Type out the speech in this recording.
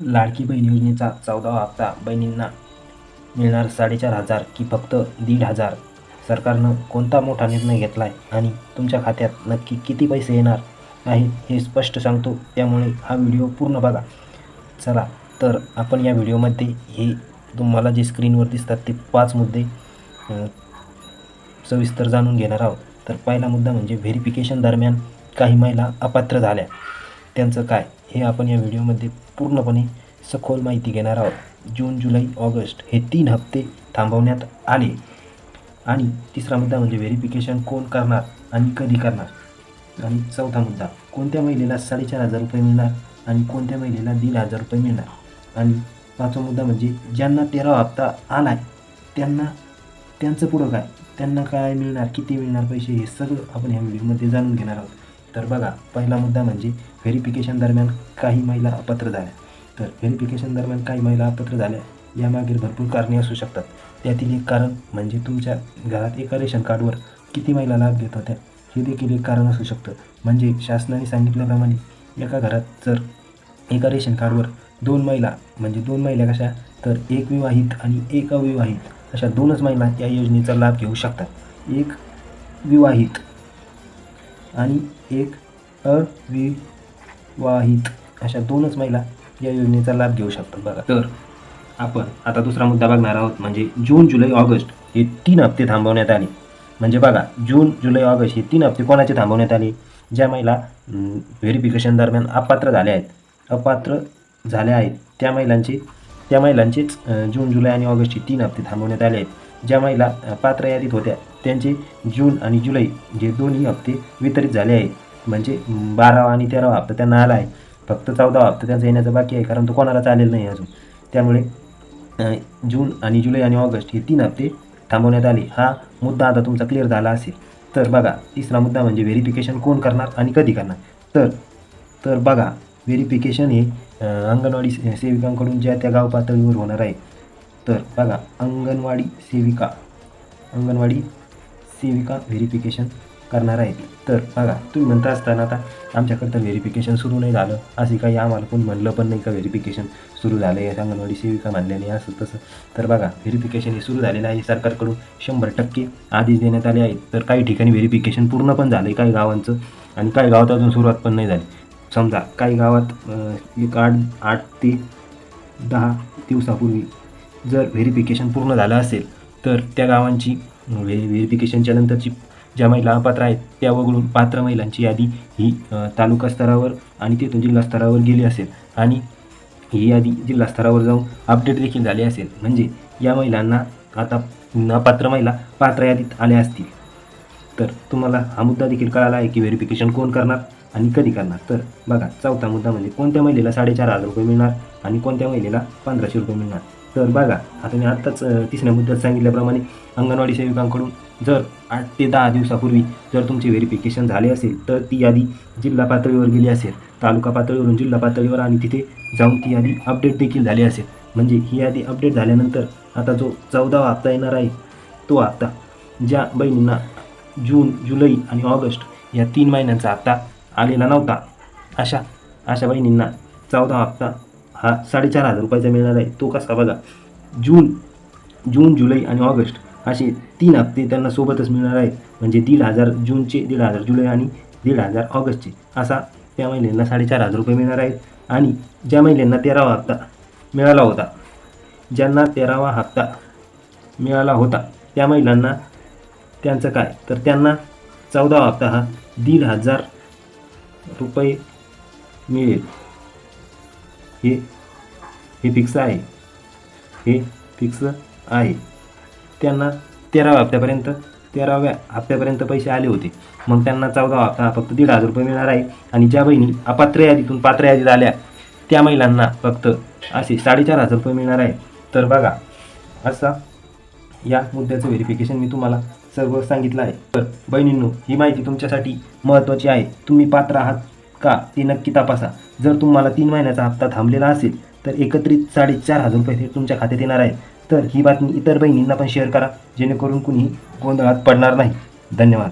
लाडकी बहीण योजनेचा चौदावा हप्ता बहिणींना मिळणार साडेचार हजार की फक्त दीड हजार. सरकारनं कोणता मोठा निर्णय घेतला आहे आणि तुमच्या खात्यात नक्की किती पैसे येणार नाही हे स्पष्ट सांगतो. त्यामुळे हा व्हिडिओ पूर्ण बघा. चला तर आपण या व्हिडिओमध्ये हे तुम्हाला जे स्क्रीनवर दिसतात ते पाच मुद्दे सविस्तर जाणून घेणार आहोत. तर पहिला मुद्दा म्हणजे व्हेरिफिकेशन दरम्यान काही महिला अपात्र झाल्या. त्यांचं काय हे आपण या व्हिडिओमध्ये पूर्णपणे सखोल माहिती घेणार आहोत. जून जुलै ऑगस्ट हे तीन हप्ते थांबवण्यात आले. आणि तिसरा मुद्दा म्हणजे व्हेरिफिकेशन कोण करणार आणि कधी करणार? आणि चौथा मुद्दा कोणत्या महिलेला साडेचार हजार रुपये मिळणार आणि कोणत्या महिलेला दीड हजार रुपये मिळणार? आणि पाचवा मुद्दा म्हणजे ज्यांना तेरावा हप्ता आला आहे त्यांना त्यांचं पुढं काय? त्यांना काय मिळणार किती मिळणार पैसे हे सगळं आपण ह्या व्हिडिओमध्ये जाणून घेणार आहोत. तर बघा पहिला मुद्दा म्हणजे व्हेरिफिकेशन दरम्यान काही महिला अपात्र झाल्या. तर व्हेरिफिकेशन दरम्यान काही महिला अपात्र झाल्या यामागील भरपूर कारणे असू शकतात. त्यातील एक कारण म्हणजे तुमच्या घरात एका रेशन कार्डवर किती महिला लाभ घेत होत्या हे देखील एक कारण असू शकतं. म्हणजे शासनाने सांगितल्याप्रमाणे एका घरात जर एका रेशन कार्डवर दोन महिला म्हणजे दोन महिला कशा तर एक विवाहित आणि एक अविवाहित अशा दोनच महिला या योजनेचा लाभ घेऊ शकतात. एक विवाहित आणि एक अविवाहित अशा दोनच महिला या योजनेचा लाभ घेऊ शकतात बघा. तर आपण आता दुसरा मुद्दा बघणार आहोत म्हणजे जून जुलै ऑगस्ट हे तीन हप्ते थांबवण्यात आले. म्हणजे बघा जून जुलै ऑगस्ट हे तीन हप्ते कोणाचे थांबवण्यात आले? ज्या महिला व्हेरिफिकेशन दरम्यान अपात्र झाल्या आहेत. अपात्र झाल्या आहेत त्या महिलांचे त्या महिलांचेच जून जुलै आणि ऑगस्टचे तीन हप्ते थांबवण्यात आले आहेत. ज्या महिला पात्र यादीत होत्या त्यांचे जून आणि जुलै जे दोन्ही हप्ते वितरित झाले आहेत. म्हणजे बारावा आणि तेरावा हप्ता त्यांना आला आहे. फक्त चौदावा हप्ता त्यांचा येण्याचा बाकी आहे कारण तो कोणाला चालेल नाही अजून. त्यामुळे जून आणि जुलै आणि ऑगस्ट हे तीन हप्ते थांबवण्यात आले. हा मुद्दा आता तुमचा क्लिअर झाला असेल. तर बघा तिसरा मुद्दा म्हणजे व्हेरिफिकेशन कोण करणार आणि कधी करणार? तर तर बघा व्हेरिफिकेशन हे अंगणवाडी सेविकांकडून ज्या त्या गाव पातळीवर होणार आहे. तर बघा अंगणवाडी सेविका अंगणवाडी सेविका व्हेरिफिकेशन करणार आहे तर बघा तुम्ही म्हणता असताना आता आमच्याकडं तर व्हेरिफिकेशन सुरू नाही झालं. असे काही आम्हाला कोण म्हणलं पण नाही का व्हेरिफिकेशन सुरू झालं आहे अंगणवाडी सेविका म्हणल्याने असं तसं. तर बघा व्हेरिफिकेशन हे सुरू झालेलं आहे सरकारकडून. शंभर टक्के आदेश देण्यात आले आहेत. तर काही ठिकाणी व्हेरिफिकेशन पूर्ण पण झालं आहे काही गावांचं. आणि काही गावात अजून सुरुवात पण नाही झाली. समजा काही गावात एक आठ आठ ते दहा दिवसापूर्वी जर व्हेरिफिकेशन पूर्ण झालं असेल तर त्या गावांची म्हणजे व्हे व्हेरिफिकेशनच्या नंतरची ज्या महिला अपात्र आहेत त्या वगळून पात्र महिलांची यादी ही तालुका स्तरावर आणि तिथून जिल्हा स्तरावर गेली असेल. आणि ही यादी जिल्हा स्तरावर जाऊन अपडेट देखील झाली असेल. म्हणजे या महिलांना आता नापात्र महिला पात्र यादीत आल्या असतील. तर तुम्हाला हा मुद्दा देखील कळाला आहे की व्हेरिफिकेशन कोण करणार आणि कधी करणार. तर बघा चौथा मुद्दा म्हणजे कोणत्या महिलेला साडेचार हजार रुपये मिळणार आणि कोणत्या महिलेला पंधराशे रुपये मिळणार. तर बघा आता मी आत्ताच तिसऱ्या मुद्द्यात सांगितल्याप्रमाणे अंगणवाडी सेविकांकडून जर आठ ते दहा दिवसापूर्वी जर तुमचे व्हेरिफिकेशन झाले असेल तर ती यादी जिल्हा पातळीवर गेली असेल तालुका पातळीवरून जिल्हा पातळीवर आणि तिथे जाऊन ती यादी अपडेट देखील झाली असेल. म्हणजे ही यादी अपडेट झाल्यानंतर आता जो चौदावा हप्ता येणार आहे तो हप्ता ज्या बहिणींना जून जुलै आणि ऑगस्ट या तीन महिन्यांचा हप्ता आलेला नव्हता अशा अशा बहिणींना चौदा हप्ता हा साडेचार हजार रुपयाचा मिळणार आहे. तो कसा बघा? जून जून जुलै आणि ऑगस्ट असे तीन हप्ते त्यांना सोबतच मिळणार आहेत. म्हणजे दीड हजार जूनचे दीड हजार जुलै आणि दीड हजार ऑगस्टचे. असा त्या महिलांना साडेचार हजार रुपये मिळणार आहेत. आणि ज्या महिलांना तेरावा हप्ता मिळाला होता ज्यांना तेरावा हप्ता मिळाला होता त्या महिलांना त्यांचं काय? तर त्यांना चौदावा हप्ता हा दीड हजार रुपये मिळेल. हे हे फिक्स आहे. हे फिक्स आहे. त्यांना तेराव्या हप्त्यापर्यंत तेराव्या हप्त्यापर्यंत पैसे आले होते. मग त्यांना चौदा हप्ता फक्त दीड हजार रुपये मिळणार आहे. आणि ज्या बहिणी अपात्र यादीतून पात्र यादीत आल्या त्या महिलांना फक्त असे साडेचार हजार रुपये मिळणार आहे. तर बघा असा या मुद्द्याचं व्हेरिफिकेशन मी तुम्हाला सर्व सांगितलं आहे. तर बहिणींनो ही माहिती तुमच्यासाठी महत्त्वाची आहे. तुम्ही पात्र आहात. का? ते नक्की तपासा. जर तुम्हाला तीन महिन्याचा हप्ता थांबलेला असेल तर एकत्रित साडेचार हजार रुपये तुमच्या खात्यात येणार आहे तर ही बातमी इतर बहिणींना पण शेअर करा जेणेकरून कुणी गोंधळात पडणार नाही. धन्यवाद.